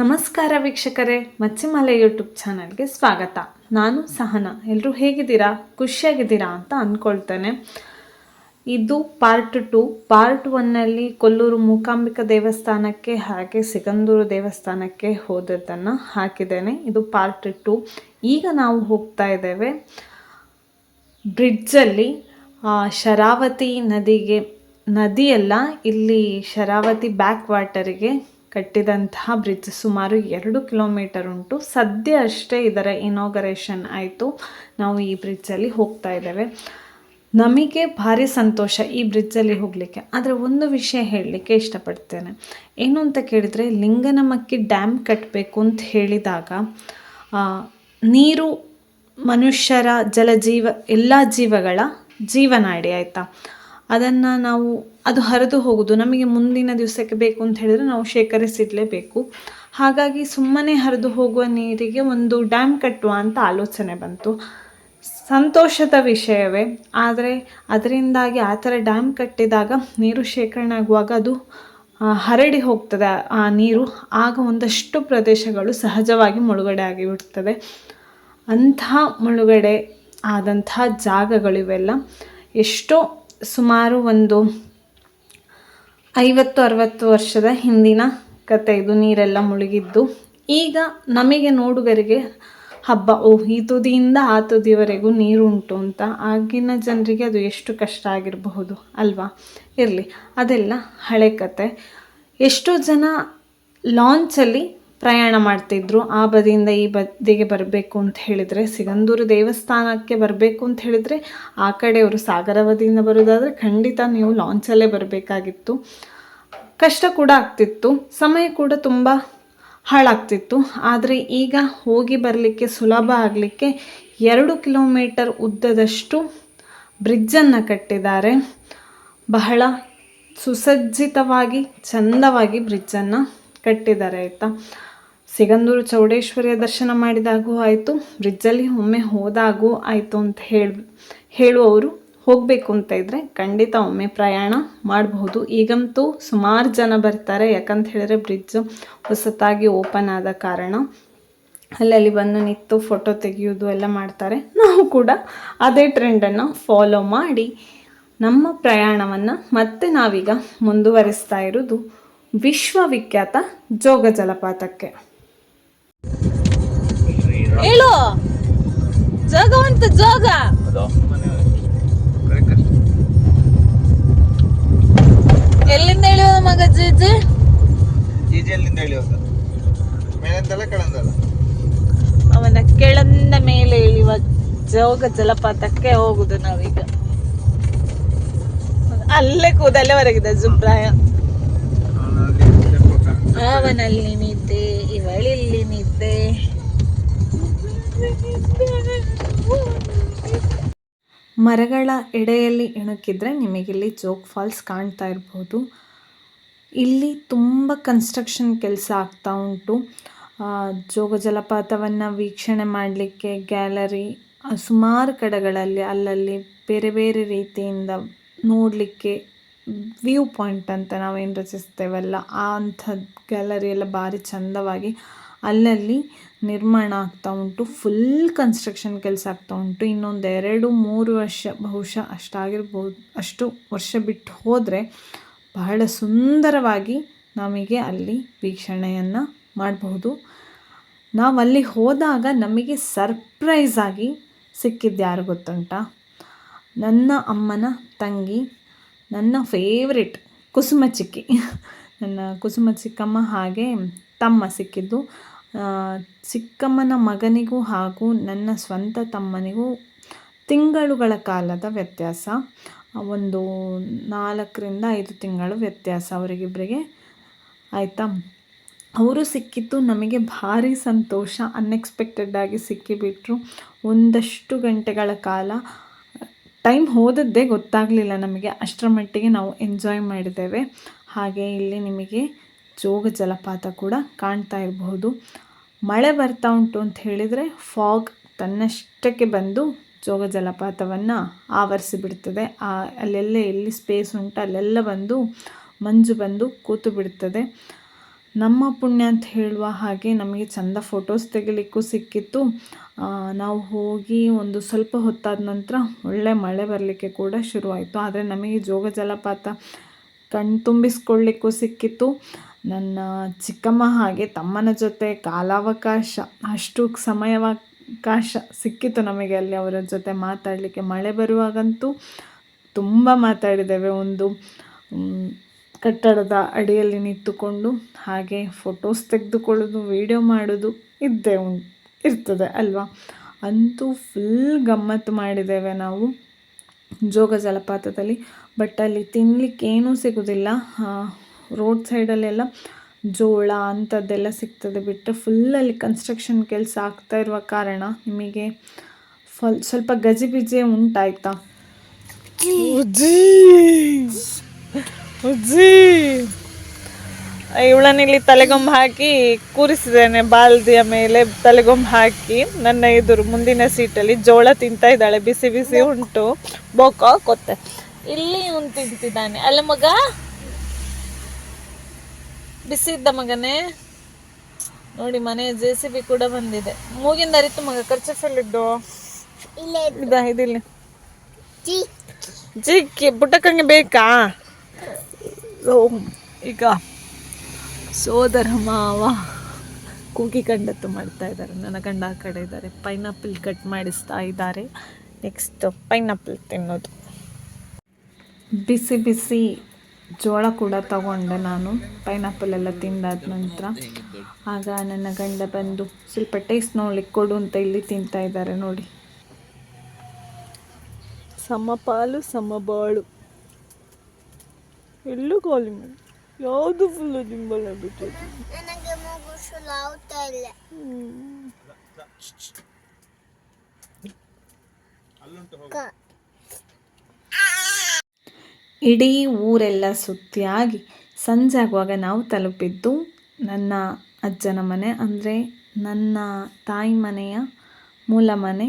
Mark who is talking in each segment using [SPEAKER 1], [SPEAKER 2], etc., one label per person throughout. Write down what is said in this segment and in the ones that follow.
[SPEAKER 1] ನಮಸ್ಕಾರ ವೀಕ್ಷಕರೇ, ಮಚ್ಚಿಮಾಲೆ ಯೂಟ್ಯೂಬ್ ಚಾನಲ್ಗೆ ಸ್ವಾಗತ. ನಾನು ಸಹನ. ಎಲ್ಲರೂ ಹೇಗಿದ್ದೀರಾ? ಖುಷಿಯಾಗಿದ್ದೀರಾ ಅಂತ ಅಂದ್ಕೊಳ್ತೇನೆ ಇದು ಪಾರ್ಟ್ ಟು ಪಾರ್ಟ್ ಒನ್ನಲ್ಲಿ ಕೊಲ್ಲೂರು ಮೂಕಾಂಬಿಕಾ ದೇವಸ್ಥಾನಕ್ಕೆ ಹಾಗೆ ಸಿಗಂದೂರು ದೇವಸ್ಥಾನಕ್ಕೆ ಹೋದದ್ದನ್ನು ಹಾಕಿದ್ದೇನೆ. ಇದು ಪಾರ್ಟ್ ಟು ಈಗ ನಾವು ಹೋಗ್ತಾ ಇದ್ದೇವೆ. ಬ್ರಿಡ್ಜಲ್ಲಿ ಶರಾವತಿ ನದಿಗೆ, ನದಿಯಲ್ಲ, ಇಲ್ಲಿ ಶರಾವತಿ ಬ್ಯಾಕ್ ವಾಟರಿಗೆ ಕಟ್ಟಿದಂತಹ ಬ್ರಿಡ್ಜ್ ಸುಮಾರು ಎರಡು ಕಿಲೋಮೀಟರ್ ಉಂಟು. ಸದ್ಯ ಅಷ್ಟೇ ಇದರ ಇನಾಗರೇಷನ್ ಆಯಿತು. ನಾವು ಈ ಬ್ರಿಡ್ಜಲ್ಲಿ ಹೋಗ್ತಾ ಇದ್ದೇವೆ. ನಮಗೆ ಭಾರಿ ಸಂತೋಷ ಈ ಬ್ರಿಡ್ಜಲ್ಲಿ ಹೋಗಲಿಕ್ಕೆ. ಆದರೆ ಒಂದು ವಿಷಯ ಹೇಳಲಿಕ್ಕೆ ಇಷ್ಟಪಡ್ತೇನೆ. ಏನು ಅಂತ ಕೇಳಿದರೆ ಲಿಂಗನಮಕ್ಕಿ ಡ್ಯಾಮ್ ಕಟ್ಟಬೇಕು ಅಂತ ಹೇಳಿದಾಗ ನೀರು, ಮನುಷ್ಯರ ಜಲಜೀವ, ಎಲ್ಲ ಜೀವಗಳ ಜೀವನಾಡಿ ಆಯಿತಾ? ಅದನ್ನು ನಾವು ಅದು ಹರಿದು ಹೋಗೋದು, ನಮಗೆ ಮುಂದಿನ ದಿವಸಕ್ಕೆ ಬೇಕು ಅಂತ ಹೇಳಿದರೆ ನಾವು ಶೇಖರಿಸಿಡಲೇಬೇಕು. ಹಾಗಾಗಿ ಸುಮ್ಮನೆ ಹರಿದು ಹೋಗುವ ನೀರಿಗೆ ಒಂದು ಡ್ಯಾಮ್ ಕಟ್ಟುವ ಅಂತ ಆಲೋಚನೆ ಬಂತು. ಸಂತೋಷದ ವಿಷಯವೇ, ಆದರೆ ಅದರಿಂದಾಗಿ ಆ ಥರ ಡ್ಯಾಮ್ ಕಟ್ಟಿದಾಗ ನೀರು ಶೇಖರಣೆ ಆಗುವಾಗ ಅದು ಹರಡಿ ಹೋಗ್ತದೆ ಆ ನೀರು. ಆಗ ಒಂದಷ್ಟು ಪ್ರದೇಶಗಳು ಸಹಜವಾಗಿ ಮುಳುಗಡೆ ಆಗಿಬಿಡ್ತದೆ. ಅಂಥ ಮುಳುಗಡೆ ಆದಂಥ ಜಾಗಗಳಿವೆಲ್ಲ. ಎಷ್ಟೋ ಸುಮಾರು ಒಂದು ಐವತ್ತು, ಅರವತ್ತು ವರ್ಷದ ಹಿಂದಿನ ಕತೆ ಇದು, ನೀರೆಲ್ಲ ಮುಳುಗಿದ್ದು. ಈಗ ನಮಗೆ ನೋಡುಗರಿಗೆ ಹಬ್ಬ, ಓಹ್, ಈ ತುದಿಯಿಂದ ಆ ತುದಿವರೆಗೂ ನೀರು ಉಂಟು ಅಂತ ಆಗಿನ ಜನರಿಗೆ ಅದು ಎಷ್ಟು ಕಷ್ಟ ಆಗಿರಬಹುದು ಅಲ್ವಾ? ಇರಲಿ, ಅದೆಲ್ಲ ಹಳೆ ಕತೆ. ಎಷ್ಟೋ ಜನ ಲಾಂಚಲ್ಲಿ ಪ್ರಯಾಣ ಮಾಡ್ತಿದ್ರು. ಆ ಬದಿಯಿಂದ ಈ ಬದಿಗೆ ಬರಬೇಕು ಅಂತ ಹೇಳಿದರೆ, ಸಿಗಂದೂರು ದೇವಸ್ಥಾನಕ್ಕೆ ಬರಬೇಕು ಅಂತ ಹೇಳಿದರೆ, ಆ ಕಡೆಯವರು ಸಾಗರ ಬದಿಯಿಂದ ಬರೋದಾದರೆ ಖಂಡಿತ ನೀವು ಲಾಂಚಲ್ಲೇ ಬರಬೇಕಾಗಿತ್ತು. ಕಷ್ಟ ಕೂಡ ಆಗ್ತಿತ್ತು. ಸಮಯ ಕೂಡ ತುಂಬ ಹಾಳಾಗ್ತಿತ್ತು. ಆದರೆ ಈಗ ಹೋಗಿ ಬರಲಿಕ್ಕೆ ಸುಲಭ ಆಗಲಿಕ್ಕೆ ಎರಡು ಕಿಲೋಮೀಟರ್ ಉದ್ದದಷ್ಟು ಬ್ರಿಡ್ಜನ್ನು ಕಟ್ಟಿದ್ದಾರೆ. ಬಹಳ ಸುಸಜ್ಜಿತವಾಗಿ, ಚಂದವಾಗಿ ಬ್ರಿಡ್ಜನ್ನು ಕಟ್ಟಿದ್ದಾರೆ ಆಯಿತಾ? ಸಿಗಂದೂರು ಚೌಡೇಶ್ವರಿಯ ದರ್ಶನ ಮಾಡಿದಾಗೂ ಆಯಿತು, ಬ್ರಿಡ್ಜಲ್ಲಿ ಒಮ್ಮೆ ಹೋದಾಗೂ ಆಯಿತು ಅಂತ ಹೇಳಿ, ಹೇಳುವವರು ಹೋಗಬೇಕು ಅಂತ ಇದ್ದರೆ ಖಂಡಿತ ಒಮ್ಮೆ ಪ್ರಯಾಣ ಮಾಡಬಹುದು. ಈಗಂತೂ ಸುಮಾರು ಜನ ಬರ್ತಾರೆ, ಯಾಕಂತ ಹೇಳಿದ್ರೆ ಬ್ರಿಡ್ಜ್ ಹೊಸತಾಗಿ ಓಪನ್ ಆದ ಕಾರಣ. ಅಲ್ಲಲ್ಲಿ ಬಂದು ನಿಂತು ಫೋಟೋ ತೆಗೆಯೋದು ಎಲ್ಲ ಮಾಡ್ತಾರೆ. ನಾವು ಕೂಡ ಅದೇ ಟ್ರೆಂಡನ್ನು ಫಾಲೋ ಮಾಡಿ ನಮ್ಮ ಪ್ರಯಾಣವನ್ನು ಮತ್ತೆ ನಾವೀಗ ಮುಂದುವರಿಸ್ತಾ ಇರೋದು ವಿಶ್ವವಿಖ್ಯಾತ ಜೋಗ ಜಲಪಾತಕ್ಕೆ.
[SPEAKER 2] ಹೇಳು. ಜೋಗವಂತ ಜೋಗ. ಎಲ್ಲಿಂದ ಹೇಳುವ ಮಗ ಜೀಜಿ?
[SPEAKER 3] ಈಜೆಲ್ಲಿಂದ ಇಳಿಯೋದು ಮೇಲಿಂದಲ್ಲ ಕೆಳಂದಲ್ಲ?
[SPEAKER 2] ಅವನ ಕೆಳಂದ ಮೇಲೆ ಇಳಿಯುವ ಜೋಗ ಜಲಪಾತಕ್ಕೆ ಹೋಗುದು ನಾವೀಗ. ಅಲ್ಲೇ ಕೂದಲೆ ಹೊರಗಿದೆ ಜುಬ್ರಾಯ ಅವನಲ್ಲಿ ನಿದ್ದೆ ಇವಳಿಲ್ಲಿ ನಿದ್ದೆ.
[SPEAKER 1] ಮರಗಳ ಎಡೆಯಲ್ಲಿ ಇಣುಕಿದ್ರೆ ನಿಮಗಿಲ್ಲಿ ಜೋಗ್ ಫಾಲ್ಸ್ ಕಾಣ್ತಾ ಇರ್ಬೋದು. ಇಲ್ಲಿ ತುಂಬ ಕನ್ಸ್ಟ್ರಕ್ಷನ್ ಕೆಲಸ ಆಗ್ತಾ ಉಂಟು. ಜೋಗ ಜಲಪಾತವನ್ನು ವೀಕ್ಷಣೆ ಮಾಡಲಿಕ್ಕೆ ಗ್ಯಾಲರಿ ಸುಮಾರು ಕಡೆಗಳಲ್ಲಿ ಅಲ್ಲಲ್ಲಿ ಬೇರೆ ಬೇರೆ ರೀತಿಯಿಂದ ನೋಡಲಿಕ್ಕೆ ವ್ಯೂ ಪಾಯಿಂಟ್ ಅಂತ ನಾವೇನು ರಚಿಸ್ತೇವಲ್ಲ, ಆ ಅಂಥದ್ದು ಗ್ಯಾಲರಿ ಎಲ್ಲ ಭಾರಿ ಚಂದವಾಗಿ ಅಲ್ಲಲ್ಲಿ ನಿರ್ಮಾಣ ಆಗ್ತಾ ಉಂಟು ಫುಲ್ ಕನ್ಸ್ಟ್ರಕ್ಷನ್ ಕೆಲಸ ಆಗ್ತಾ ಉಂಟು. ಇನ್ನೊಂದು ಎರಡು, ಮೂರು ವರ್ಷ, ಬಹುಶಃ ಅಷ್ಟಾಗಿರ್ಬೋದು, ಅಷ್ಟು ವರ್ಷ ಬಿಟ್ಟು ಹೋದರೆ ಬಹಳ ಸುಂದರವಾಗಿ ನಮಗೆ ಅಲ್ಲಿ ವೀಕ್ಷಣೆಯನ್ನು ಮಾಡಬಹುದು. ನಾವು ಅಲ್ಲಿ ಹೋದಾಗ ನಮಗೆ ಸರ್ಪ್ರೈಸ್ ಆಗಿ ಸಿಕ್ಕಿದ್ದು ಯಾರು ಗೊತ್ತುಂಟ? ನನ್ನ ಅಮ್ಮನ ತಂಗಿ, ನನ್ನ ಫೇವ್ರೆಟ್ ಕುಸುಮ ಚಿಕ್ಕಿ. ನನ್ನ ಕುಸುಮ ಚಿಕ್ಕಮ್ಮ ಹಾಗೆ ತಮ್ಮ ಸಿಕ್ಕಿದ್ದು. ಚಿಕ್ಕಮ್ಮನ ಮಗನಿಗೂ ಹಾಗೂ ನನ್ನ ಸ್ವಂತ ತಮ್ಮನಿಗೂ ತಿಂಗಳುಗಳ ಕಾಲದ ವ್ಯತ್ಯಾಸ. ಒಂದು ನಾಲ್ಕರಿಂದ ಐದು ತಿಂಗಳು ವ್ಯತ್ಯಾಸ ಅವರಿಗಿಬ್ಬರಿಗೆ ಆಯಿತಾ? ಅವರು ಸಿಕ್ಕಿತ್ತು ನಮಗೆ ಭಾರಿ ಸಂತೋಷ ಅನ್ಎಕ್ಸ್ಪೆಕ್ಟೆಡ್ ಆಗಿ ಸಿಕ್ಕಿಬಿಟ್ರು. ಒಂದಷ್ಟು ಗಂಟೆಗಳ ಕಾಲ, ಟೈಮ್ ಹೋದದ್ದೇ ಗೊತ್ತಾಗಲಿಲ್ಲ ನಮಗೆ. ಅಷ್ಟರ ಮಟ್ಟಿಗೆ ನಾವು ಎಂಜಾಯ್ ಮಾಡಿದ್ದೇವೆ. ಹಾಗೆ ಇಲ್ಲಿ ನಿಮಗೆ ಜೋಗ ಜಲಪಾತ ಕೂಡ ಕಾಣ್ತಾ ಇರಬಹುದು. ಮಳೆ ಬರ್ತಾ ಉಂಟು ಅಂತ ಹೇಳಿದರೆ ಫಾಗ್ ತನ್ನಷ್ಟಕ್ಕೆ ಬಂದು ಜೋಗ ಜಲಪಾತವನ್ನು ಆವರಿಸಿ ಬಿಡ್ತದೆ. ಆ, ಅಲ್ಲೆಲ್ಲ ಎಲ್ಲಿ ಸ್ಪೇಸ್ ಉಂಟು ಅಲ್ಲೆಲ್ಲ ಬಂದು ಮಂಜು ಬಂದು ಕೂತು ಬಿಡ್ತದೆ. ನಮ್ಮ ಪುಣ್ಯ ಅಂತ ಹೇಳುವ ಹಾಗೆ ನಮಗೆ ಚಂದ ಫೋಟೋಸ್ ತೆಗಿಲಿಕ್ಕೂ ಸಿಕ್ಕಿತ್ತು. ನಾವು ಹೋಗಿ ಒಂದು ಸ್ವಲ್ಪ ಹೊತ್ತಾದ ನಂತರ ಒಳ್ಳೆ ಮಳೆ ಬರಲಿಕ್ಕೆ ಕೂಡ ಶುರುವಾಯಿತು. ಆದರೆ ನಮಗೆ ಜೋಗ ಜಲಪಾತ ಕಣ್ತುಂಬಿಸ್ಕೊಳ್ಳಿಕ್ಕೂ ಸಿಕ್ಕಿತ್ತು. ನನ್ನ ಚಿಕ್ಕಮ್ಮ ಹಾಗೆ ತಮ್ಮನ ಜೊತೆ ಕಾಲಾವಕಾಶ, ಅಷ್ಟು ಸಮಯಾವಕಾಶ ಸಿಕ್ಕಿತ್ತು ನಮಗೆ ಅಲ್ಲಿ ಅವರ ಜೊತೆ ಮಾತಾಡಲಿಕ್ಕೆ. ಮಳೆ ಬರುವಾಗಂತೂ ತುಂಬ ಮಾತಾಡಿದ್ದೇವೆ. ಒಂದು ಕಟ್ಟಡದ ಅಡಿಯಲ್ಲಿ ನಿಂತುಕೊಂಡು ಹಾಗೆ ಫೋಟೋಸ್ ತೆಗೆದುಕೊಳ್ಳೋದು ವೀಡಿಯೋ ಮಾಡೋದು ಇದ್ದೇ ಉಂ, ಇರ್ತದೆ ಅಲ್ವಾ? ಅಂತೂ ಫುಲ್ ಗಮ್ಮತ್ತು ಮಾಡಿದ್ದೇವೆ ನಾವು ಜೋಗ ಜಲಪಾತದಲ್ಲಿ. ಬಟ್ ಅಲ್ಲಿ ತಿನ್ನಲಿಕ್ಕೆ ಏನೂ ಸಿಗೋದಿಲ್ಲ ರೋಡ್ ಸೈಡಲ್ಲೆಲ್ಲ ಜೋಳ ಅಂಥದ್ದೆಲ್ಲ ಸಿಗ್ತದೆ ಬಿಟ್ಟರೆ ಫುಲ್ಲಲ್ಲಿ ಕನ್ಸ್ಟ್ರಕ್ಷನ್ ಕೆಲಸ ಆಗ್ತಾ ಇರುವ ಕಾರಣ ನಿಮಗೆ ಫಲ್ ಸ್ವಲ್ಪ ಗಜಿಬಿಜಿ ಉಂಟಾಯ್ತಾ?
[SPEAKER 2] ಇವಳನ್ನಿಲ್ಲಿ ತಲೆಗೊಂಬು ಹಾಕಿ ಕೂರಿಸಿದ್ದೇನೆ ಬಾಲ್ದಿಯ ಮೇಲೆ ತಲೆಗೊಂಬು ಹಾಕಿ ನನ್ನ ಎದುರು ಮುಂದಿನ ಸೀಟಲ್ಲಿ ಜೋಳ ತಿಂತಾ ಇದ್ದಾಳೆ, ಬಿಸಿ ಬಿಸಿ ಉಂಟು. ಬೋಕ, ಕೊತ್ತೆ. ಇಲ್ಲಿ ಇವನು ತಿಂತಿದ್ದಾನೆ. ಅಲ್ಲ ಮಗ? ಬಿಸಿ ಇದ್ದ ಮಗನೇ. ನೋಡಿ ಮನೆ ಜೆ ಸಿ ಬಿ ಕೂಡ ಬಂದಿದೆ. ಮೂಗಿಂದ ಅರಿತು ಮಗ ಖರ್ಚಲ್ಲಿದ್ದು ಇದ ಇದಿಲ್ಲಿ. ಜಿಕ್ಕಿ ಪುಟ್ಟಕ್ಕಂಗೆ ಬೇಕಾ? ಈಗ ಸೋದರ ಮಾವ ಕೂಗಿ ಕಂಡತ್ತು ಮಾಡ್ತಾ ಇದ್ದಾರೆ. ನನ್ನ ಗಂಡ ಆ ಕಡೆ ಇದ್ದಾರೆ. ಪೈನಾಪಲ್ ಕಟ್ ಮಾಡಿಸ್ತಾ ಇದ್ದಾರೆ. ನೆಕ್ಸ್ಟ್ ಪೈನಾಪಲ್ ತಿನ್ನೋದು.
[SPEAKER 1] ಬಿಸಿ ಬಿಸಿ. ಜೋಳ ಕೂಡ ತಗೊಂಡೆ ನಾನು. ಪೈನಾಪಲ್ ಎಲ್ಲ ತಿಂದಾದ ನಂತರ. ಆಗ ನನ್ನ ಗಂಡ ಬಂದು ಸ್ವಲ್ಪ ಟೇಸ್ಟ್ ನೋಡ್ಲಿಕ್ಕೆ ಕೊಡು ಅಂತ ಇಲ್ಲಿ ತಿಂತಾ ಇದ್ದಾರೆ ನೋಡಿ.
[SPEAKER 2] ಸಮಪಾಲು ಸಮಬಾಳು ಎಲ್ಲೂ ಮಾಡಿ. ಯಾವುದು ಫುಲ್ಲು ದಿಂಬಲ
[SPEAKER 4] ಬಿಟ್ಟು ಹ್ಞೂ
[SPEAKER 1] ಇಡೀ ಊರೆಲ್ಲ ಸುತ್ತಿಯಾಗಿ ಸಂಜೆ ಆಗುವಾಗ ನಾವು ತಲುಪಿದ್ದು ನನ್ನ ಅಜ್ಜನ ಮನೆ, ಅಂದರೆ ನನ್ನ ತಾಯಿ ಮನೆಯ ಮೂಲ ಮನೆ.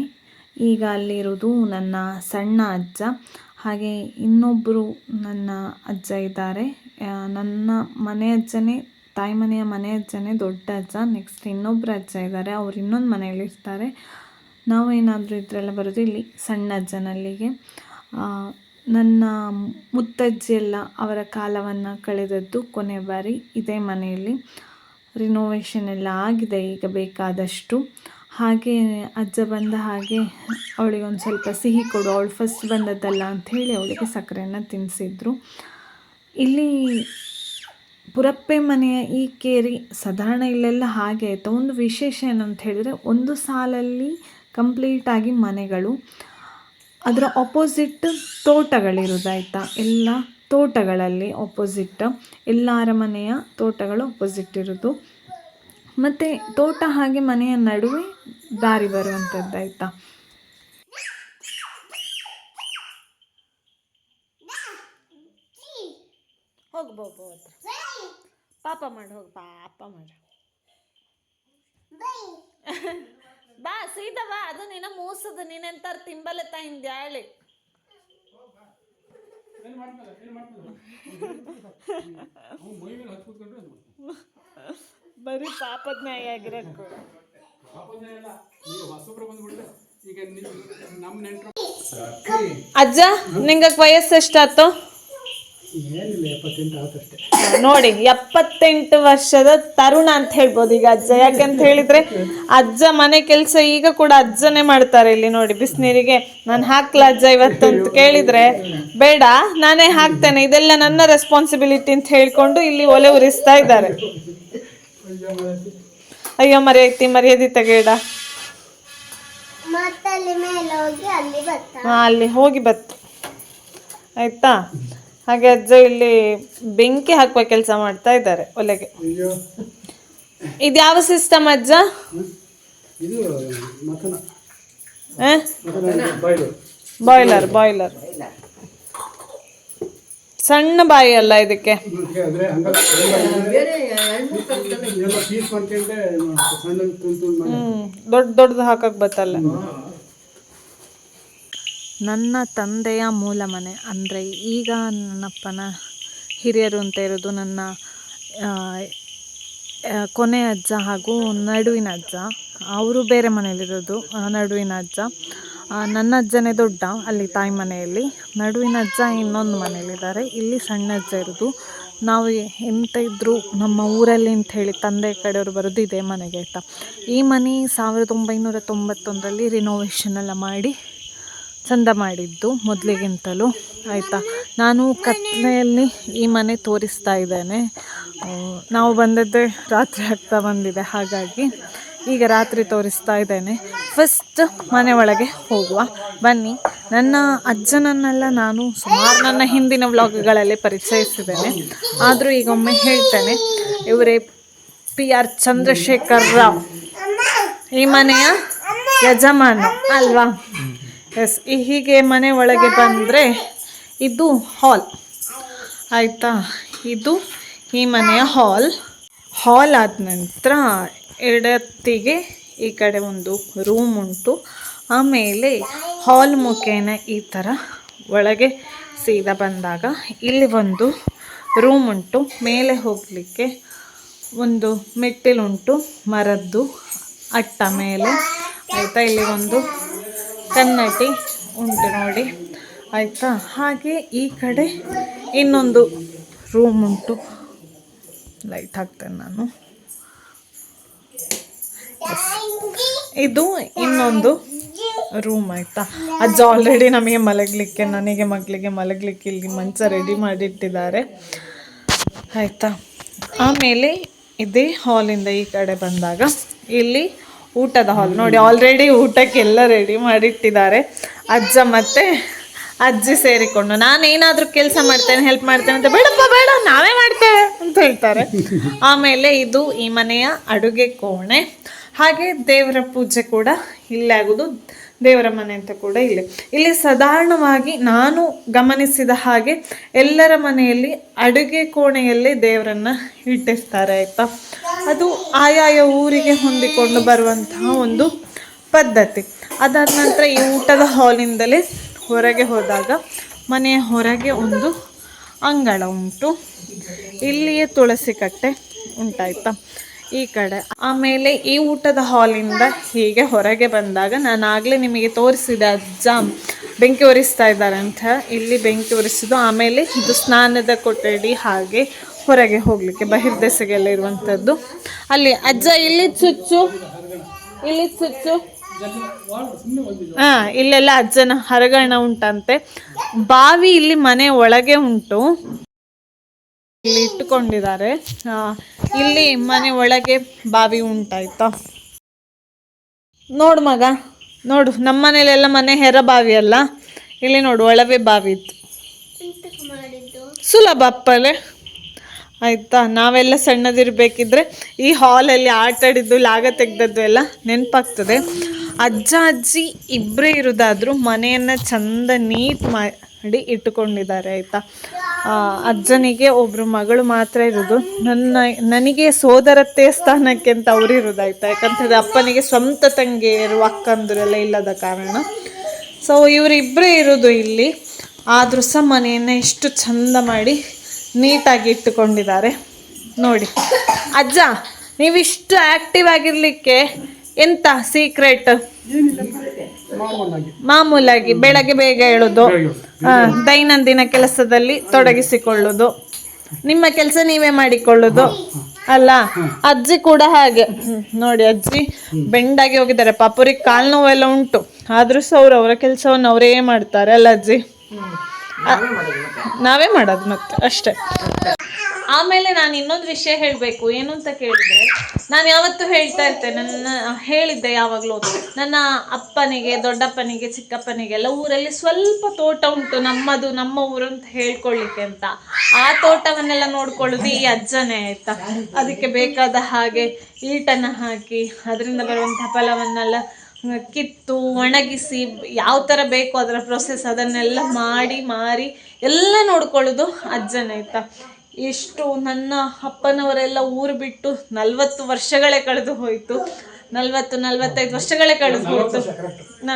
[SPEAKER 1] ಈಗ ಅಲ್ಲಿರುವುದು ನನ್ನ ಸಣ್ಣ ಅಜ್ಜ. ಹಾಗೆ ಇನ್ನೊಬ್ಬರು ನನ್ನ ಅಜ್ಜ ಇದ್ದಾರೆ. ನನ್ನ ಮನೆ ಅಜ್ಜನೇ, ತಾಯಿ ಮನೆಯ ಮನೆ ಅಜ್ಜನೇ ದೊಡ್ಡ ಅಜ್ಜ. ನೆಕ್ಸ್ಟ್ ಇನ್ನೊಬ್ಬರು ಅಜ್ಜ ಇದ್ದಾರೆ. ಅವ್ರು ಇನ್ನೊಂದು ಮನೆಯಲ್ಲಿ ಇರ್ತಾರೆ. ನಾವೇನಾದರೂ ಇದ್ರೆಲ್ಲ ಬರೋದು ಇಲ್ಲಿ ಸಣ್ಣ ಅಜ್ಜನಲ್ಲಿಗೆ. ನನ್ನ ಮುತ್ತಜ್ಜಿ ಎಲ್ಲ ಅವರ ಕಾಲವನ್ನು ಕಳೆದದ್ದು ಕೊನೆ ಬಾರಿ ಇದೇ ಮನೆಯಲ್ಲಿ. ರಿನೋವೇಷನ್ ಎಲ್ಲ ಆಗಿದೆ, ಈಗ ಬೇಕಾದಷ್ಟು. ಹಾಗೆ ಅಜ್ಜ ಬಂದ ಹಾಗೆ ಅವಳಿಗೆ ಒಂದು ಸ್ವಲ್ಪ ಸಿಹಿ ಕೊಡು, ಅವಳು ಫಸ್ಟ್ ಬಂದದ್ದಲ್ಲ ಅಂಥೇಳಿ ಅವಳಿಗೆ ಸಕ್ಕರೆಯನ್ನು ತಿನ್ನಿಸಿದ್ರು ಇಲ್ಲಿ ಪುರಪ್ಪೆ ಮನೆಯ ಈ ಕೇರಿ ಸಾಧಾರಣ ಇಲ್ಲೆಲ್ಲ ಹಾಗೆ ಆಯಿತು. ಒಂದು ವಿಶೇಷ ಏನಂತ ಹೇಳಿದರೆ ಒಂದು ಸಾಲಲ್ಲಿ ಕಂಪ್ಲೀಟಾಗಿ ಮನೆಗಳು. ಅದರ ಆಪೋಸಿಟ್ ತೋಟಗಳಿರೋದಾಯ್ತಾ? ಎಲ್ಲ ತೋಟಗಳಲ್ಲಿ ಆಪೋಸಿಟ್ ಎಲ್ಲ ಮನೆಯ ತೋಟಗಳು ಆಪೋಸಿಟ್ ಇರೋದು. ಮತ್ತು ತೋಟ ಹಾಗೆ ಮನೆಯ ನಡುವೆ ದಾರಿ ಬರುವಂಥದ್ದಾಯ್ತಾ
[SPEAKER 2] ಹೋಗ್ಬೋದು ಪಾಪ ಮಾಡಿ, ಹೋಗಿ, ಪಾಪ ಮಾಡು. ಬಾ ಸೀದಾ ಬಾ ಅದು ನಿನ್ನ ಮೂಸದು ನೀನೆಂತಾರು ತಿಂಬಲೆ ತಾಯಿಂದ ಹೇಳಿ. ಬರೀ ಪಾಪದ ನ್ಯಾಯ ಆಗಿರಕ್ಕು ಅಜ್ಜ ನಿಂಗ ವಯಸ್ಸು ನೋಡಿ ಎಪ್ಪತ್ತೆಂಟು ವರ್ಷದ ತರುಣ ಅಂತ ಹೇಳ್ಬೋದು ಈಗ ಅಜ್ಜ. ಯಾಕಂತ ಹೇಳಿದ್ರೆ ಅಜ್ಜ ಮನೆ ಕೆಲಸ ಈಗ ಕೂಡ ಅಜ್ಜನೇ ಮಾಡ್ತಾರೆ ಇಲ್ಲಿ ನೋಡಿ ಬಿಸಿನೀರಿಗೆ. ನಾನು ಹಾಕ್ಲ ಅಜ್ಜ ಇವತ್ತು ಅಂತ ಕೇಳಿದ್ರೆ ಬೇಡ ನಾನೇ ಹಾಕ್ತೇನೆ. ಇದೆಲ್ಲ ನನ್ನ ರೆಸ್ಪಾನ್ಸಿಬಿಲಿಟಿ ಅಂತ ಹೇಳ್ಕೊಂಡು ಇಲ್ಲಿ ಒಲೆ ಉರಿಸ್ತಾ ಇದ್ದಾರೆ. ಅಯ್ಯೋ ಮರ್ಯಾದಿ ಮರ್ಯಾದೆ ತೆಗೇಡ
[SPEAKER 4] ಮತ್ತಲ್ಲಿ ಮೇಲೆ ಹೋಗಿ ಅಲ್ಲಿ ಬರ್ತಾ
[SPEAKER 2] ಹಾ ಅಲ್ಲಿ ಹೋಗಿ ಬತ್ತು. ಆಯ್ತಾ? ಹಾಗೆ ಅಜ್ಜ ಇಲ್ಲಿ ಬೆಂಕಿ ಹಾಕುವ ಕೆಲಸ ಮಾಡ್ತಾ ಇದ್ದಾರೆ ಒಲೆಗೆ. ಇದು ಯಾವ ಸಿಸ್ಟಮ್ ಅಜ್ಜ? ಬಾಯ್ಲರ್ ಬಾಯ್ಲರ್ ಸಣ್ಣ ಬಾಯಿ ಅಲ್ಲ ಇದಕ್ಕೆ. ಹ್ಮ್. ದೊಡ್ಡ ದೊಡ್ಡದು ಹಾಕಕ್ ಬತ್ತಲ್ಲ.
[SPEAKER 1] ನನ್ನ ತಂದೆಯ ಮೂಲ ಮನೆ ಅಂದರೆ ಈಗ ನನ್ನಪ್ಪನ ಹಿರಿಯರು ಅಂತ ಇರೋದು ನನ್ನ ಕೊನೆಯ ಅಜ್ಜ ಹಾಗೂ ನಡುವಿನ ಅಜ್ಜ. ಅವರು ಬೇರೆ ಮನೆಯಲ್ಲಿರೋದು ನಡುವಿನ ಅಜ್ಜ. ನನ್ನ ಅಜ್ಜನೇ ದೊಡ್ಡ ಅಲ್ಲಿ ತಾಯಿ ಮನೆಯಲ್ಲಿ. ನಡುವಿನ ಅಜ್ಜ ಇನ್ನೊಂದು ಮನೆಯಲ್ಲಿದ್ದಾರೆ. ಇಲ್ಲಿ ಸಣ್ಣ ಅಜ್ಜ ಇರೋದು. ನಾವು ಎಂತ ಇದ್ದರೂ ನಮ್ಮ ಊರಲ್ಲಿ ಅಂತ ಹೇಳಿ ತಂದೆ ಕಡೆಯವರು ಬರೋದು ಇದೇ ಮನೆಗೆ ಆಯಿತಾ. ಈ ಮನೆ ಸಾವಿರದ ಒಂಬೈನೂರ ತೊಂಬತ್ತೊಂದರಲ್ಲಿ ರಿನೋವೇಷನ್ ಎಲ್ಲ ಮಾಡಿ ಚಂದ ಮಾಡಿದ್ದು ಮೊದಲಿಗಿಂತಲೂ, ಆಯಿತಾ? ನಾನು ಕತ್ತಲೆಯಲ್ಲಿ ಈ ಮನೆ ತೋರಿಸ್ತಾ ಇದ್ದೇನೆ. ನಾವು ಬಂದದ್ದೇ ರಾತ್ರಿ ಆಗ್ತಾ ಬಂದಿದೆ, ಹಾಗಾಗಿ ಈಗ ರಾತ್ರಿ ತೋರಿಸ್ತಾ ಇದ್ದೇನೆ. ಫಸ್ಟ್ ಮನೆ ಒಳಗೆ ಹೋಗುವ. ಬನ್ನಿ, ನನ್ನ ಅಜ್ಜನನ್ನೆಲ್ಲ ನಾನು ಸುಮಾರು ನನ್ನ ಹಿಂದಿನ ವ್ಲಾಗ್ಗಳಲ್ಲಿ ಪರಿಚಯಿಸಿದ್ದೇನೆ. ಆದರೂ ಈಗ ಒಮ್ಮೆ ಹೇಳ್ತೇನೆ, ಇವರೇ ಪಿ ಆರ್ ಚಂದ್ರಶೇಖರ್ ರಾವ್. ಈ ಮನೆಯ ಯಜಮಾನ, ಅಲ್ವಾ? ಎಸ್ ಹೀಗೆ ಮನೆ ಒಳಗೆ ಬಂದರೆ ಇದು ಹಾಲ್ ಆಯಿತಾ? ಇದು ಈ ಮನೆಯ ಹಾಲ್ ಹಾಲ್ ಆದ ನಂತರ ಎಡತ್ತಿಗೆ ಈ ಕಡೆ ಒಂದು ರೂಮ್ ಉಂಟು. ಆಮೇಲೆ ಹಾಲ್ ಮುಖೇನ ಈ ಥರ ಒಳಗೆ ಸೀದಾ ಬಂದಾಗ ಇಲ್ಲಿ ಒಂದು ರೂಮ್ ಉಂಟು. ಮೇಲೆ ಹೋಗಲಿಕ್ಕೆ ಒಂದು ಮೆಟ್ಟಿಲುಂಟು, ಮರದ್ದು ಅಟ್ಟ ಮೇಲೆ. ಆಯಿತಾ? ಇಲ್ಲಿ ಒಂದು ಕನ್ನಡಿ ಉಂಟು ನೋಡಿ. ಆಯಿತಾ? ಹಾಗೆ ಈ ಕಡೆ ಇನ್ನೊಂದು ರೂಮ್ ಉಂಟು. ಲೈಟ್ ಹಾಕ್ತೇನೆ ನಾನು. ಇದು ಇನ್ನೊಂದು ರೂಮ್ ಆಯಿತಾ? ಅಜ್ಜ ಆಲ್ರೆಡಿ ನಮಗೆ ಮಲಗಲಿಕ್ಕೆ, ನನಗೆ ಮಗಳಿಗೆ ಮಲಗಲಿಕ್ಕೆ ಇಲ್ಲಿ ಮಂಚ ರೆಡಿ ಮಾಡಿಟ್ಟಿದ್ದಾರೆ. ಆಯಿತಾ? ಆಮೇಲೆ ಇದೇ ಹಾಲಿಂದ ಈ ಕಡೆ ಬಂದಾಗ ಇಲ್ಲಿ ಊಟದ ಹಾಲ್ ನೋಡಿ ಆಲ್ರೆಡಿ ಊಟಕ್ಕೆಲ್ಲ ರೆಡಿ ಮಾಡಿಟ್ಟಿದ್ದಾರೆ. ಅಜ್ಜ ಮತ್ತೆ ಅಜ್ಜಿ ಸೇರಿಕೊಂಡು. ನಾನು ಏನಾದರೂ ಕೆಲಸ ಮಾಡ್ತೇನೆ ಹೆಲ್ಪ್ ಮಾಡ್ತೇನೆ ಅಂತ ಬೇಡಪ್ಪ ಬೇಡ ನಾವೇ ಮಾಡ್ತೇವೆ ಅಂತ ಹೇಳ್ತಾರೆ. ಆಮೇಲೆ ಇದು ಈ ಮನೆಯ ಅಡುಗೆ ಕೋಣೆ. ಹಾಗೆ ದೇವರ ಪೂಜೆ ಕೂಡ ಇಲ್ಲೇ ಆಗೋದು. ದೇವರ ಮನೆ ಅಂತ ಕೂಡ ಇಲ್ಲಿ. ಇಲ್ಲಿ ಸಾಧಾರಣವಾಗಿ ನಾನು ಗಮನಿಸಿದ ಹಾಗೆ ಎಲ್ಲರ ಮನೆಯಲ್ಲಿ ಅಡುಗೆ ಕೋಣೆಯಲ್ಲೇ ದೇವರನ್ನ ಇಟ್ಟಿರ್ತಾರೆ ಆಯಿತಾ? ಅದು ಆಯಾಯ ಊರಿಗೆ ಹೊಂದಿಕೊಂಡು ಬರುವಂತಹ ಒಂದು ಪದ್ಧತಿ. ಅದಾದ ನಂತರ ಈ ಊಟದ ಹಾಲಿಂದಲೇ ಹೊರಗೆ ಹೋದಾಗ ಮನೆಯ ಹೊರಗೆ ಒಂದು ಅಂಗಳ ಉಂಟು. ಇಲ್ಲಿಯೇ ತುಳಸಿ ಕಟ್ಟೆ ಉಂಟಾಯ್ತಾ? ಈ ಕಡೆ. ಆಮೇಲೆ ಈ ಊಟದ ಹಾಲಿಂದ ಹೀಗೆ ಹೊರಗೆ ಬಂದಾಗ ನಾನು ಆಗಲೇ ನಿಮಗೆ ತೋರಿಸಿದೆ ಅಜ್ಜ ಬೆಂಕಿ ಒರಿಸ್ತಾ ಇದ್ದಾರೆ ಅಂತ. ಇಲ್ಲಿ ಬೆಂಕಿ ಉರಿಸಿದ್ದು ಆಮೇಲೆ ಇದು ಸ್ನಾನದ ಕೊಠಡಿ ಹಾಗೆ ಹೊರಗೆ ಹೋಗಲಿಕ್ಕೆ ಬಹಿರ್ದೆಸೆಗೆಲ್ಲ ಇರುವಂಥದ್ದು. ಅಲ್ಲಿ ಅಜ್ಜ ಇಲ್ಲಿ ಚುಚ್ಚು ಇಲ್ಲಿ ಚುಚ್ಚು. ಹಾ, ಇಲ್ಲೆಲ್ಲ ಅಜ್ಜನ ಹರಗಣ ಉಂಟಂತೆ. ಬಾವಿ ಇಲ್ಲಿ ಮನೆ ಒಳಗೆ ಉಂಟು. ಇಲ್ಲಿ ಇಟ್ಟುಕೊಂಡಿದ್ದಾರೆ ಇಲ್ಲಿ ಮನೆ ಒಳಗೆ ಬಾವಿ ಉಂಟಾಯ್ತಾ? ನೋಡು ಮಗ, ನೋಡು, ನಮ್ಮ ಮನೇಲೆಲ್ಲ ಮನೆ ಹೆರ ಬಾವಿ ಅಲ್ಲ? ಇಲ್ಲಿ ನೋಡು, ಒಳವೆ ಬಾವಿ ಇತ್ತು. ಸುಲಭ ಅಪ್ಪಲೆ. ಆಯ್ತಾ, ನಾವೆಲ್ಲ ಸಣ್ಣದಿರ್ಬೇಕಿದ್ರೆ ಈ ಹಾಲಲ್ಲಿ ಆಟ ಆಡಿದ್ದು, ಲಾಗ ತೆಗ್ದದ್ದು ಎಲ್ಲ ನೆನಪಾಗ್ತದೆ. ಅಜ್ಜ, ಅಜ್ಜಿ ಇಬ್ಬರೇ ಇರೋದಾದರೂ ಮನೆಯನ್ನು ಚಂದ ನೀಟ್ ಮಾಡಿ ಇಟ್ಟುಕೊಂಡಿದ್ದಾರೆ, ಆಯಿತಾ? ಅಜ್ಜನಿಗೆ ಒಬ್ಬರು ಮಗಳು ಮಾತ್ರ ಇರೋದು. ನನ್ನ, ನನಗೆ ಸೋದರತ್ತೆ ಸ್ಥಾನಕ್ಕೆ ಅಂತ ಅವರು ಆಯಿತಾ? ಯಾಕಂತಂದರೆ ಅಪ್ಪನಿಗೆ ಸ್ವಂತ ತಂಗಿಯರು ಅಕ್ಕಂದಿರೆಲ್ಲ ಇಲ್ಲದ ಕಾರಣ. ಸೊ ಇವರಿಬ್ಬರೇ ಇರೋದು ಇಲ್ಲಿ. ಆದರೂ ಸಹ ಮನೆಯನ್ನು ಎಷ್ಟು ಚಂದ ಮಾಡಿ ನೀಟಾಗಿ ಇಟ್ಟುಕೊಂಡಿದ್ದಾರೆ. ನೋಡಿ. ಅಜ್ಜ, ನೀವಿಷ್ಟು ಆಕ್ಟಿವ್ ಆಗಿರ್ಲಿಕ್ಕೆ ಎಂತ ಸೀಕ್ರೆಟ್ ಮಾಮೂಲಾಗಿ ಬೆಳಗ್ಗೆ ಬೇಗ ಹೇಳೋದು ದೈನಂದಿನ ಕೆಲಸದಲ್ಲಿ ತೊಡಗಿಸಿಕೊಳ್ಳೋದು. ನಿಮ್ಮ ಕೆಲಸ ನೀವೇ ಮಾಡಿಕೊಳ್ಳೋದು. ಅಲ್ಲ ಅಜ್ಜಿ ಕೂಡ ಹಾಗೆ. ನೋಡಿ ಅಜ್ಜಿ ಬೆಂಡಾಗಿ ಹೋಗಿದ್ದಾರೆ. ಪಾಪುರಿಗೆ ಕಾಲು ನೋವೆಲ್ಲ ಉಂಟು. ಆದ್ರೂ ಸಹ ಅವ್ರು ಅವರ ಕೆಲಸವನ್ನು ಅವರೇ ಮಾಡ್ತಾರೆ. ಅಲ್ಲ ಅಜ್ಜಿ? ನಾವೇ ಮಾಡೋದು ಮತ್ತೆ ಅಷ್ಟೇ. ಆಮೇಲೆ ನಾನು ಇನ್ನೊಂದು ವಿಷಯ ಹೇಳಬೇಕು. ಏನು ಅಂತ ಕೇಳಿದ್ರೆ, ನಾನು ಯಾವತ್ತೂ ಹೇಳ್ತಾ ಇರ್ತೇನೆ, ನನ್ನ ಹೇಳಿದ್ದೆ ಯಾವಾಗಲೂ ನನ್ನ ಅಪ್ಪನಿಗೆ, ದೊಡ್ಡಪ್ಪನಿಗೆ ಚಿಕ್ಕಪ್ಪನಿಗೆಲ್ಲ ಊರಲ್ಲಿ ಸ್ವಲ್ಪ ತೋಟ ಉಂಟು, ನಮ್ಮದು, ನಮ್ಮ ಊರು ಅಂತ ಹೇಳ್ಕೊಳ್ಳಿಕ್ಕೆ ಅಂತ. ಆ ತೋಟವನ್ನೆಲ್ಲ ನೋಡ್ಕೊಳ್ಳೋದು ಈ ಅಜ್ಜನೇ ಆಯ್ತಾ? ಅದಕ್ಕೆ ಬೇಕಾದ ಹಾಗೆ ಈಟನ್ನು ಹಾಕಿ, ಅದರಿಂದ ಬರುವಂತಹ ಫಲವನ್ನೆಲ್ಲ ಕಿತ್ತು, ಒಣಗಿಸಿ, ಯಾವ ಥರ ಬೇಕು ಅದರ ಪ್ರೊಸೆಸ್ ಅದನ್ನೆಲ್ಲ ಮಾಡಿ, ಮಾರಿ, ಎಲ್ಲ ನೋಡ್ಕೊಳ್ಳೋದು ಅಜ್ಜನೇ ಆಯ್ತಾ? ಎಷ್ಟು ನನ್ನ ಅಪ್ಪನವರೆಲ್ಲ ಊರು ಬಿಟ್ಟು ನಲ್ವತ್ತು ವರ್ಷಗಳೇ ಕಳೆದು ಹೋಯಿತು. ನಲ್ವತ್ತು ನಲ್ವತ್ತೈದು ವರ್ಷಗಳೇ ಕಳೆದು ಹೋಯಿತು. ನಾ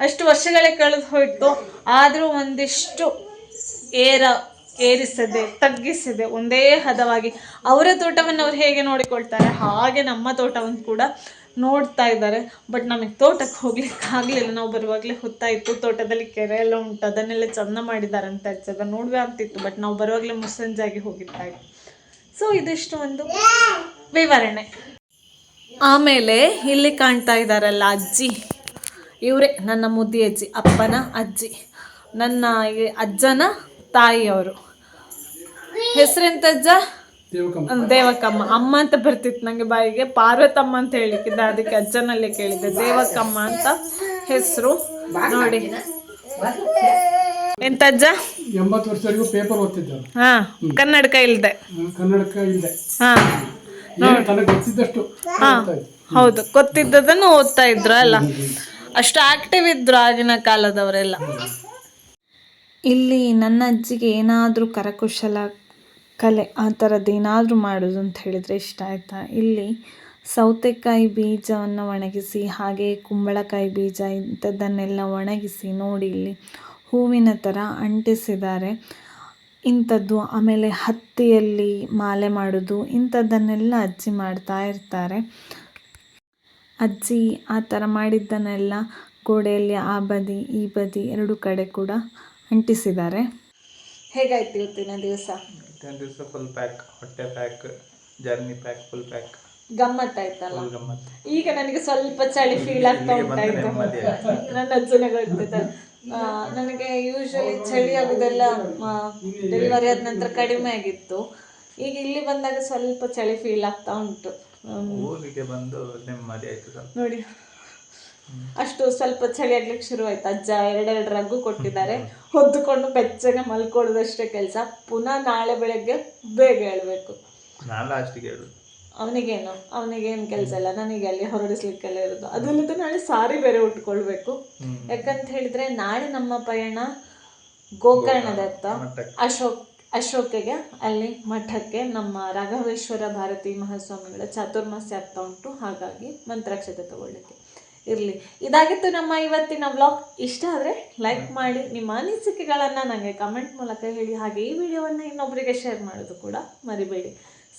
[SPEAKER 1] ಅಷ್ಟು ವರ್ಷಗಳೇ ಕಳೆದು ಹೋಯಿತು. ಆದರೂ ಒಂದಿಷ್ಟು ಏರ ಏರಿಸದೆ ತಗ್ಗಿಸದೆ ಒಂದೇ ಹದವಾಗಿ ಅವರ ತೋಟವನ್ನು ಅವ್ರು ಹೇಗೆ ನೋಡಿಕೊಳ್ತಾರೆ? ಹಾಗೆ ನಮ್ಮ ತೋಟವನ್ನು ಕೂಡ ನೋಡ್ತಾ ಇದ್ದಾರೆ. ಬಟ್ ನಮಗೆ ತೋಟಕ್ಕೆ ಹೋಗ್ಲಿಕ್ಕೆ ಆಗಲಿಲ್ಲ. ನಾವು ಬರುವಾಗಲೇ ಹೊತ್ತಾಯಿತು ತೋಟದಲ್ಲಿ ಕೆರೆ ಎಲ್ಲ ಉಂಟು. ಅದನ್ನೆಲ್ಲ ಚಂದ ಮಾಡಿದ್ದಾರೆ ಅಂತ ಅನ್ಸದ ನೋಡುವೆ ಅಂತಿತ್ತು ಬಟ್ ನಾವು ಬರುವಾಗಲೇ ಮುಸ್ಸಂಜಾಗಿ ಹೋಗಿದ್ದಾಯ್ತು ಸೊ ಇದಿಷ್ಟು ಒಂದು ವಿವರಣೆ. ಆಮೇಲೆ ಇಲ್ಲಿ ಕಾಣ್ತಾ ಇದ್ದಾರಲ್ಲ ಅಜ್ಜಿ. ಇವರೇ, ನನ್ನ ಮುದ್ದಿ ಅಜ್ಜಿ, ಅಪ್ಪನ ಅಜ್ಜಿ. ನನ್ನ ಅಜ್ಜನ ತಾಯಿಯವರು. ಹೆಸರೆಂತ ದೇವಕ್ಕಮ್ಮ ಅಮ್ಮ ಅಂತ ಬರ್ತಿತ್ತು ನಂಗೆ ಬಾಯಿಗೆ. ಪಾರ್ವತಮ್ಮ ಅಂತ ಹೇಳಿಕ್ಕಿದ್ದೆ. ಅದಕ್ಕೆ ಅಜ್ಜನಲ್ಲಿ ಕೇಳಿದ್ದೆ. ದೇವಕಮ್ಮ ಅಂತ ಹೆಸರು. ನೋಡಿ. ಎಂತ ಅಜ್ಜ
[SPEAKER 2] ಎಂಬತ್ತು ವರ್ಷವರೆಗೂ ಪೇಪರ್ ಓದ್ತಿದ್ದ
[SPEAKER 1] ಹಾ ಕನ್ನಡಕ ಇಲ್ದೆ.
[SPEAKER 2] ಕನ್ನಡಕ ಇಲ್ದೆ.
[SPEAKER 1] ಹಾ
[SPEAKER 2] ತನಗೆ ಗೊತ್ತಿದ್ದಷ್ಟು
[SPEAKER 1] ಹಾ ಹೌದು. ಗೊತ್ತಿದ್ದದನ್ನು ಓದ್ತಾ ಇದ್ರು ಅಲ್ಲ. ಅಷ್ಟು ಆಕ್ಟಿವ್ ಇದ್ರು ಆಗಿನ ಕಾಲದವರೆಲ್ಲ.
[SPEAKER 5] ಇಲ್ಲಿ ನನ್ನ ಅಜ್ಜಿಗೆ ಏನಾದರೂ ಕರಕುಶಲ ಕಲೆ, ಆ ಥರದ್ದು ಏನಾದರೂ ಮಾಡೋದು ಅಂತ ಹೇಳಿದರೆ ಇಷ್ಟ ಆಯಿತಾ? ಇಲ್ಲಿ ಸೌತೆಕಾಯಿ ಬೀಜವನ್ನು ಒಣಗಿಸಿ, ಹಾಗೆ ಕುಂಬಳಕಾಯಿ ಬೀಜ ಇಂಥದ್ದನ್ನೆಲ್ಲ ಒಣಗಿಸಿ ನೋಡಿ ಇಲ್ಲಿ ಹೂವಿನ ಥರ ಅಂಟಿಸಿದ್ದಾರೆ. ಇಂಥದ್ದು ಆಮೇಲೆ ಹತ್ತಿಯಲ್ಲಿ ಮಾಲೆ ಮಾಡೋದು, ಇಂಥದ್ದನ್ನೆಲ್ಲ ಅಜ್ಜಿ ಮಾಡ್ತಾ ಇರ್ತಾರೆ. ಅಜ್ಜಿ ಆ ಥರ ಮಾಡಿದ್ದನ್ನೆಲ್ಲ ಗೋಡೆಯಲ್ಲಿ ಆ ಬದಿ, ಈ ಬದಿ ಎರಡು ಕಡೆ ಕೂಡ ಅಂಟಿಸಿದ್ದಾರೆ.
[SPEAKER 1] ಹೇಗಾಯ್ತು ಇವತ್ತಿನ ದಿವಸ?
[SPEAKER 3] ಇವತ್ತಿನ ದಿವಸ ಫುಲ್ ಪ್ಯಾಕ್ ಹೊಟ್ಟೆ pack journey pack full pack ಗಮ್ಮತ್ ಆಯ್ತಲ್ಲ?
[SPEAKER 1] ಈಗ ನನಗೆ ಸ್ವಲ್ಪ ಚಳಿ ಫೀಲ್ ಆಗ್ತಾ ಉಂಟಾಯ್ತು ನನ್ನ ಅಜ್ಜನ ಗೊತ್ತಿದೆ ನನಗೆ ಯೂಶಲಿ ಚಳಿ ಆಗುದೆಲ್ಲ ಡೆಲಿವರಿ ಆದ ನಂತರ ಕಡಿಮೆ ಆಗಿತ್ತು. ಈಗ ಇಲ್ಲಿ ಬಂದಾಗ ಸ್ವಲ್ಪ ಚಳಿ ಫೀಲ್ ಆಗ್ತಾ ಉಂಟು.
[SPEAKER 3] ಊರಿಗೆ ಬಂದು ನೆಮ್ಮದಿ ಆಯ್ತು
[SPEAKER 1] ನೋಡಿ. ಅಷ್ಟು ಸ್ವಲ್ಪ ಚಳಿ ಆಗ್ಲಿಕ್ಕೆ ಶುರು ಆಯ್ತು. ಅಜ್ಜ ಎರಡೆರಡು ರಗ್ಗು ಕೊಟ್ಟಿದ್ದಾರೆ. ಹೊದ್ದುಕೊಂಡು ಬೆಚ್ಚಗೆ ಮಲ್ಕೊಳ್ಳೋದಷ್ಟೇ ಕೆಲಸ. ಪುನಃ ನಾಳೆ ಬೆಳಗ್ಗೆ ಬೇಗ ಹೇಳ್ಬೇಕು. ಅವನಿಗೇನು? ಅವನಿಗೇನು ಕೆಲಸ ಇಲ್ಲ. ನನಗೆ ಅಲ್ಲಿ ಹೊರಡಿಸ್ಲಿಕ್ಕೆಲ್ಲ ಇರೋದು. ಅದಲ್ಲದೆ ನಾಳೆ ಸಾರಿ ಬೇರೆ ಉಟ್ಕೊಳ್ಬೇಕು. ಯಾಕಂತ ಹೇಳಿದ್ರೆ ನಾಳೆ ನಮ್ಮ ಪಯಣ ಗೋಕರ್ಣದತ್ತ ಅಶೋಕ್ ಅಶೋಕೆಗೆ ಅಲ್ಲಿ ಮಠಕ್ಕೆ ನಮ್ಮ ರಾಘವೇಶ್ವರ ಭಾರತಿ ಮಹಾಸ್ವಾಮಿಗಳ ಚಾತುರ್ಮಾಸ್ಯ ಆಗ್ತಾ ಉಂಟು. ಹಾಗಾಗಿ ಮಂತ್ರಾಕ್ಷತೆ ತಗೊಳ್ಳಿಕ್ಕೆ. ಇರಲಿ. ಇದಾಗಿತ್ತು ನಮ್ಮ ಇವತ್ತಿನ ವ್ಲಾಗ್ ಇಷ್ಟ ಆದರೆ ಲೈಕ್ ಮಾಡಿ, ನಿಮ್ಮ ಅನಿಸಿಕೆಗಳನ್ನು ನನಗೆ ಕಮೆಂಟ್ ಮೂಲಕ ಹೇಳಿ. ಹಾಗೆ ಈ ವಿಡಿಯೋವನ್ನು ಇನ್ನೊಬ್ಬರಿಗೆ ಶೇರ್ ಮಾಡೋದು ಕೂಡ ಮರಿಬೇಡಿ.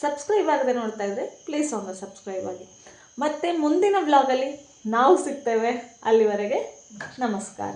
[SPEAKER 1] ಸಬ್ಸ್ಕ್ರೈಬ್ ಆಗದೆ ನೋಡ್ತಾ ಇದ್ದರೆ ಪ್ಲೀಸ್ ಒಂದು ಸಬ್ಸ್ಕ್ರೈಬ್ ಆಗಿ. ಮತ್ತು ಮುಂದಿನ ವ್ಲಾಗಲ್ಲಿ ನಾವು ಸಿಗ್ತೇವೆ. ಅಲ್ಲಿವರೆಗೆ ನಮಸ್ಕಾರ.